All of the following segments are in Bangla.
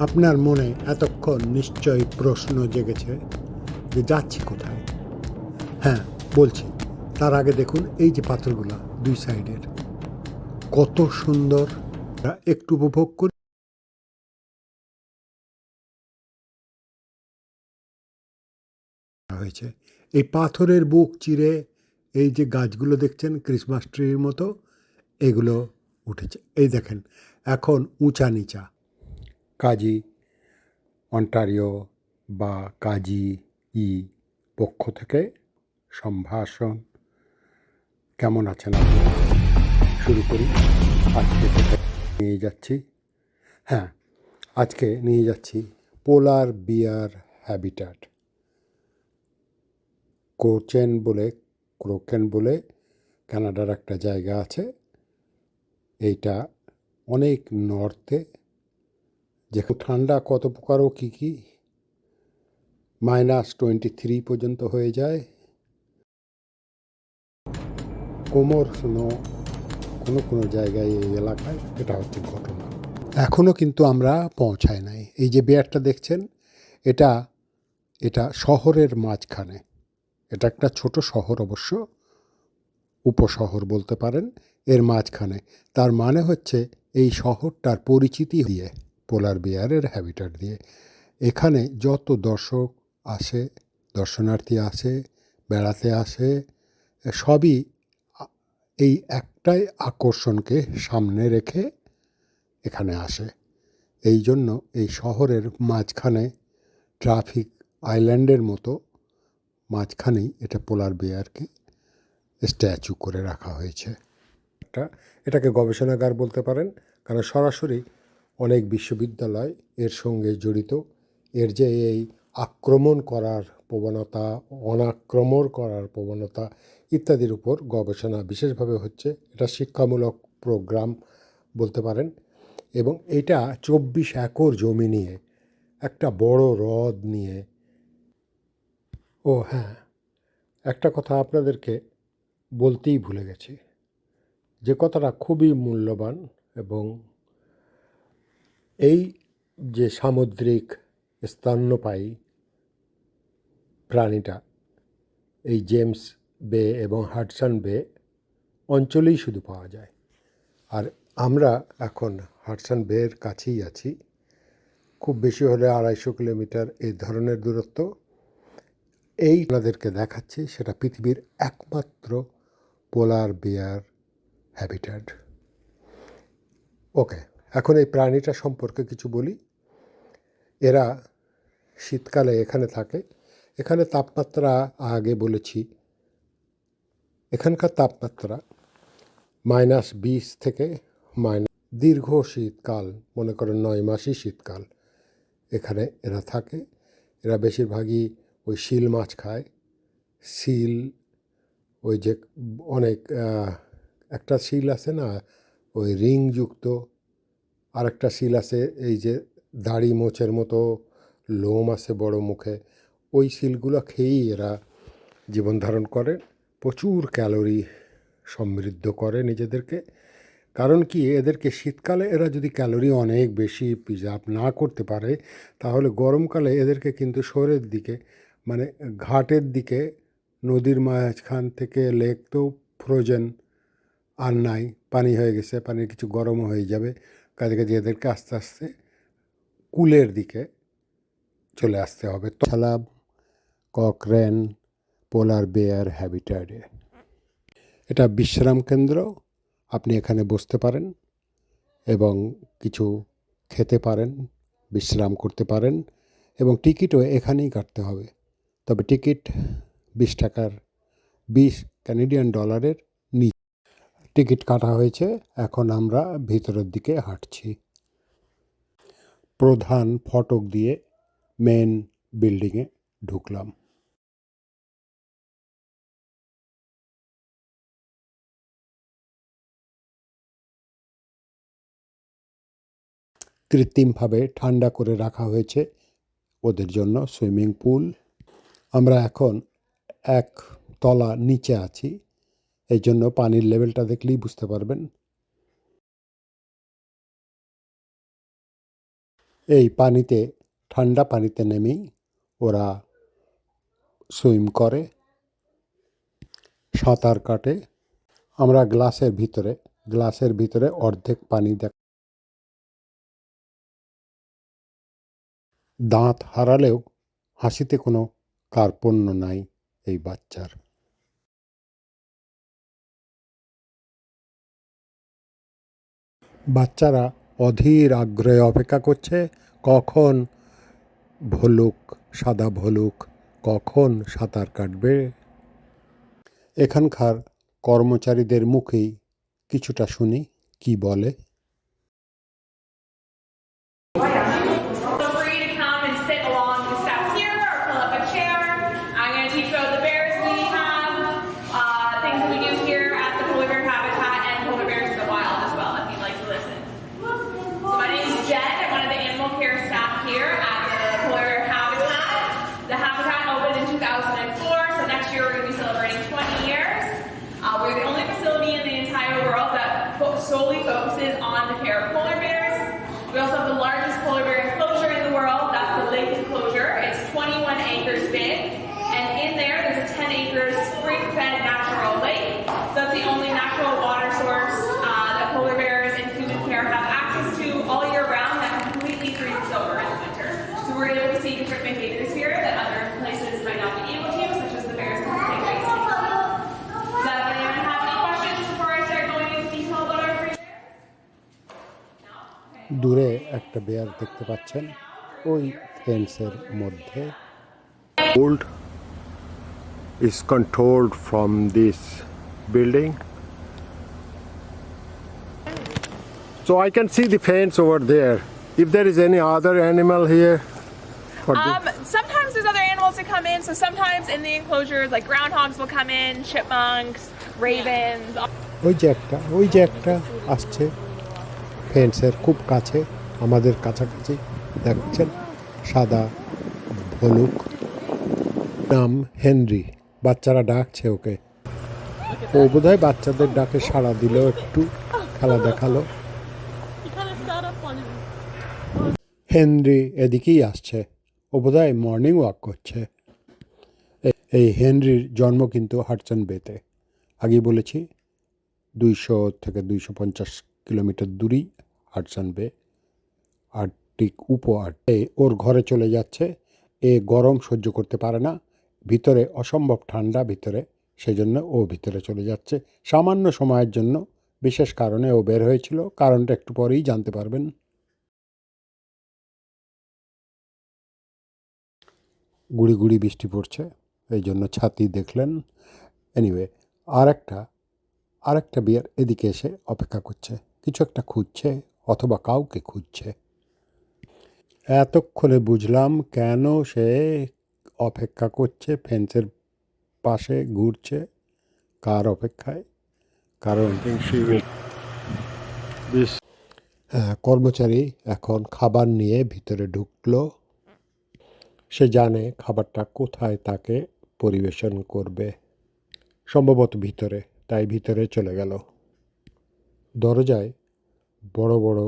আপনার মনে এতক্ষণ নিশ্চয়ই প্রশ্ন জেগেছে যে যাচ্ছি কোথায়? হ্যাঁ বলছি। তার আগে দেখুন এই যে পাথরগুলো দুই সাইডের। কত সুন্দর। একটু উপভোগ করি। হয়েছে। এই পাথরের বুক চিরে এই যে গাছগুলো দেখছেন, ক্রিসমাস ট্রির মতো, এগুলো উঠেছে। এই দেখেন, এখন উঁচা নিচা। কাজী, অন্টারিও বা কাজী ই পক্ষ থেকে সম্ভাষণ। কেমন আছেন আপনি? শুরু করি। আজকে নিয়ে যাচ্ছি। হ্যাঁ আজকে নিয়ে যাচ্ছি পোলার বিয়ার হ্যাবিটাট। কোচেন বলে, ক্রোকেন বলে কানাডার একটা জায়গা আছে। এইটা অনেক নর্থে যেখানে ঠান্ডা কত প্রকার ও কী কী? মাইনাস টোয়েন্টি থ্রি পর্যন্ত হয়ে যায়। কোমর স্নো কোনো কোনো জায়গায় এই এলাকায় এটা হচ্ছে ঘটনা। এখনও কিন্তু আমরা পৌঁছাই নাই। এই যে বেয়ারটা দেখছেন, এটা এটা শহরের মাঝখানে। এটা একটা ছোট শহর অবশ্য, উপশহর বলতে পারেন, এর মাঝখানে। তার মানে হচ্ছে এই শহরটার পরিচিতি দিয়ে। পোলার বিয়ারের হ্যাবিটাট দিয়ে। এখানে যত দর্শক আসে, দর্শনার্থী আসে, বেড়াতে আসে, সবই এই একটাই আকর্ষণকে সামনে রেখে এখানে আসে। এই জন্য এই শহরের মাঝখানে ট্রাফিক আইল্যান্ডের মতো মাঝখানেই এটা পোলার বেয়ারকে স্ট্যাচু করে রাখা হয়েছে। এটা, এটাকে গবেষণাগার বলতে পারেন। কারণ সরাসরি অনেক বিশ্ববিদ্যালয় এর সঙ্গে জড়িত। এর যে এই আক্রমণ করার প্রবণতা, অনাক্রমণ করার প্রবণতা ইত্যাদির উপর গবেষণা বিশেষভাবে হচ্ছে, এটা শিক্ষামূলক প্রোগ্রাম বলতে পারেন। এবং এটা চব্বিশ একর জমি নিয়ে, একটা বড় হ্রদ নিয়ে। ও হ্যাঁ একটা কথা আপনাদেরকে বলতেই ভুলে গেছি। যে কথাটা খুবই মূল্যবান এবং এই যে সামুদ্রিক স্তন্যপায়ী প্রাণীটা, এই জেমস বে এবং হাডসন বে, অঞ্চলেই শুধু পাওয়া যায়। আর আমরা এখন হাডসন বের কাছেই আছি। খুব বেশি হলে আড়াইশো কিলোমিটার এই ধরনের দূরত্ব। এই আপনাদেরকে দেখাচ্ছি, সেটা পৃথিবীর একমাত্র পোলার বিয়ার হ্যাবিট্যাট ওকে। এখন এই প্রাণীটা সম্পর্কে কিছু বলি। এরা শীতকালে এখানে থাকে। এখানে তাপমাত্রা আগে বলেছি। এখানকার তাপমাত্রা মাইনাস বিশ থেকে মাইনাস দীর্ঘ শীতকাল, মনে করেন নয় মাসই শীতকাল এখানে এরা থাকে। এরা বেশিরভাগই ওই শিল মাছ খায়। শিল, ওই যে অনেক একটা শিল আছে না, ওই রিংযুক্ত আরেকটা শিল আছে, এই যে দাড়ি মোচের মতো, লোম আছে বড় মুখে, ওই শিলগুলো খেয়েই এরা জীবন ধারণ করে, প্রচুর ক্যালোরি সমৃদ্ধ করে নিজেদেরকে। কারণ কি, এদেরকে শীতকালে এরা যদি ক্যালোরি অনেক বেশি প্রিজার্ভ না করতে পারে, তাহলে গরমকালে এদেরকে কিন্তু শহরের দিকে মানে ঘাটের দিকে, নদীর মাঝখান থেকে লেক তো ফ্রোজেন আর নাই, পানি হয়ে গেছে, পানির কিছু গরমও হয়ে যাবে। কাজে কাজে এদেরকে আস্তে আস্তে কুলের দিকে চলে আসতে হবে। সালাম ককরেন, পোলার বেয়ার হ্যাবিটারে এটা বিশ্রাম কেন্দ্র, আপনি এখানে বসতে পারেন এবং কিছু খেতে পারেন, বিশ্রাম করতে পারেন এবং টিকিটও এখানেই কাটতে হবে। তবে টিকিট বিশ টাকার, বিশ ক্যানেডিয়ান ডলারের নি টিকিট কাটা হয়েছে, এখন আমরা ভিতরের দিকে হাঁটছি। প্রধান ফটক দিয়ে মেন বিল্ডিংয়ে ঢুকলাম। কৃত্রিমভাবে ঠান্ডা করে রাখা হয়েছে ওদের জন্য সুইমিং পুল। আমরা এখন এক তলা নিচে আছি। এই জন্য পানির লেভেলটা দেখলেই বুঝতে পারবেন। এই পানিতে, ঠান্ডা পানিতে নেমেই ওরা সুইম করে, সাঁতার কাটে। আমরা গ্লাসের ভিতরে গ্লাসের ভিতরে অর্ধেক পানি দেখ দাঁত হারালেও হাসিতে কোনো কার্পণ্য নাই এই বাচ্চার। বাচ্চারা অধীর আগ্রহে অপেক্ষা করছে, কখন ভলুক, সাদা ভলুক, কখন সাঁতার কাটবে। এখানকার কর্মচারীদের মুখেই কিছুটা শুনি কি বলে। একটা বেয়ার দেখতে পাচ্ছেন ওই ফেন্সের মধ্যে Old is controlled from this building. So I can see the fence over there. If there is any other animal here, for the- Um, sometimes there's other animals that come in. So sometimes in the enclosures, like groundhogs will come in, chipmunks, ravens. ওই যে একটা ওই যে একটা আসছে ফেন্সের খুব কাছে আমাদের কাছাকাছি দেখছেন সাদা ভলুক নাম হেনরি। বাচ্চারা ডাকছে ওকে। ও বোধহয় বাচ্চাদের ডাকে সাড়া দিল, একটু খেলা দেখাল. হেনরি এদিকেই আসছে। ও বোধহয় মর্নিং ওয়াক করছে। এই হেনরির জন্ম কিন্তু হাটসন বেতে আগেই বলেছি, দুইশো থেকে দুইশো পঞ্চাশ কিলোমিটার দূরেই হাটসন বে আর্কটিক উপ এ ওর ঘরে চলে যাচ্ছে। এ গরম সহ্য করতে পারে না। ভিতরে অসম্ভব ঠান্ডা ভিতরে, সেজন্য ও ভিতরে চলে যাচ্ছে। সামান্য সময়ের জন্য, বিশেষ কারণে ও বের হয়েছিল। কারণটা একটু পরেই জানতে পারবেন। গুড়ি গুড়ি বৃষ্টি পড়ছে, এই জন্য ছাতি দেখলেন। এনিওয়ে আর একটা আর একটা বিয়ার এদিকে এসে অপেক্ষা করছে। কিছু একটা খুঁজছে, অথবা কাউকে খুঁজছে। এতক্ষণে বুঝলাম কেন সে অপেক্ষা করছে, ফেন্সের পাশে ঘুরছে। কার অপেক্ষায়? কারণ কর্মচারী এখন খাবার নিয়ে ভিতরে ঢুকলো। সে জানে খাবারটা কোথায় তাকে পরিবেশন করবে। সম্ভবত ভিতরে, তাই ভিতরে চলে গেল। দরজায় বড় বড়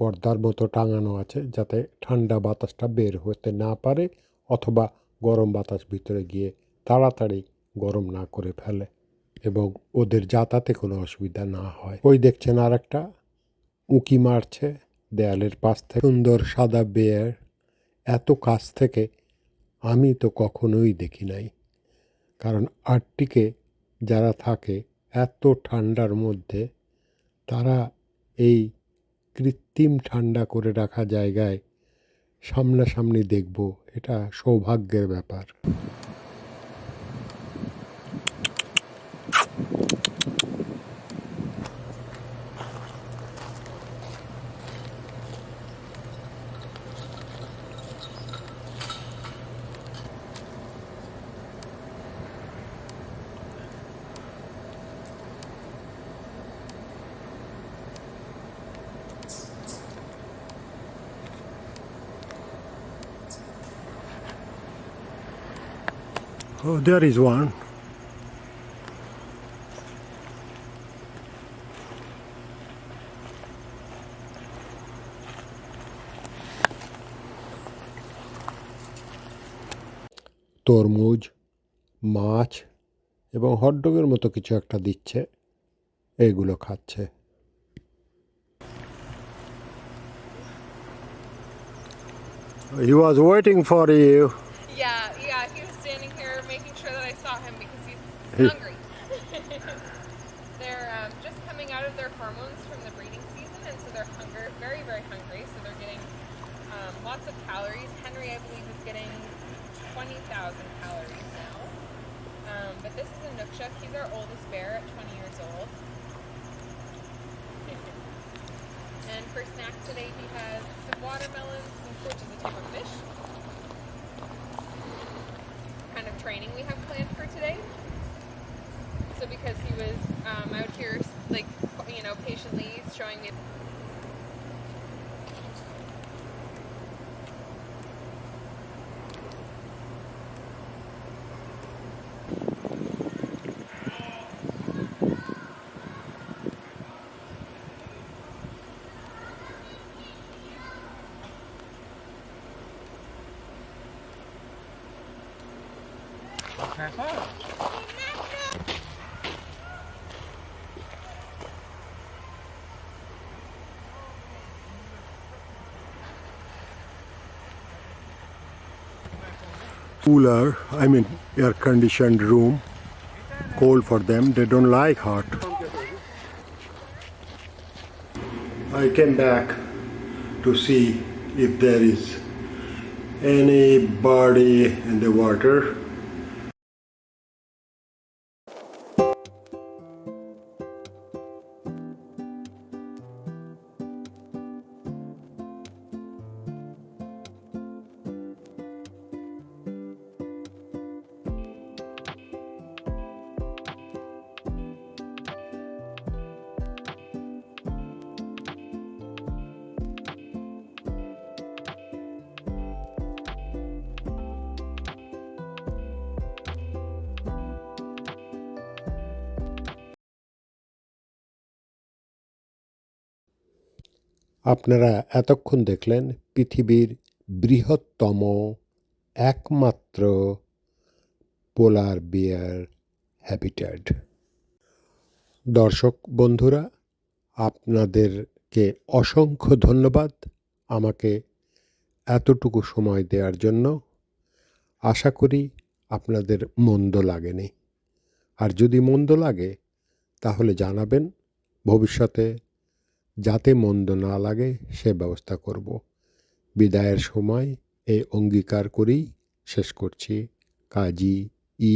পর্দার মতো টাঙানো আছে যাতে ঠান্ডা বাতাসটা বের হতে না পারে অথবা গরম বাতাস ভিতরে গিয়ে তাড়াতাড়ি গরম না করে ফেলে এবং ওদের যাতায়াতে কোনো অসুবিধা না হয়। ওই দেখছেন আর একটা উঁকি মারছে দেয়ালের পাশ থেকে। সুন্দর সাদা বেয়ার, এত কাছ থেকে আমি তো কখনোই দেখি নাই। কারণ আর্টিকে যারা থাকে এত ঠান্ডার মধ্যে তারা এই কৃত্রিম ঠান্ডা করে রাখা জায়গায় সামনাসামনি দেখব এটা সৌভাগ্যের ব্যাপার। Oh, there is one. তরমুজ মাছ এবং হটডগের মতো কিছু একটা দিচ্ছে। এগুলো খাচ্ছে। He was waiting for you hungry. they're um, just coming out of their hormones from the breeding season, and so they're hunger, very, very hungry. So they're getting um, lots of calories. Henry, I believe, is getting 20,000 calories now. Um, but this is a Nookshuk. He's our oldest bear at 20 years old. and for snacks today, he has some watermelons, some which is a type of fish kind of training we have planned for today. So because he was um, out here, like you know, patiently showing me. Cooler, I mean air conditioned room, cold for them, they don't like hot. I came back to see if there is anybody in the water. আপনারা এতক্ষণ দেখলেন পৃথিবীর বৃহত্তম একমাত্র পোলার বিয়ার হ্যাবিটেট দর্শক, বন্ধুরা, আপনাদেরকে অসংখ্য ধন্যবাদ আমাকে এতটুকু সময় দেওয়ার জন্য। আশা করি আপনাদের মন্দ লাগেনি। আর যদি মন্দ লাগে, তাহলে জানাবেন। ভবিষ্যতে যাতে মন্দ না লাগে, সে ব্যবস্থা করব। বিদায়ের সময় এই অঙ্গীকার করেই শেষ করছি। কাজী ই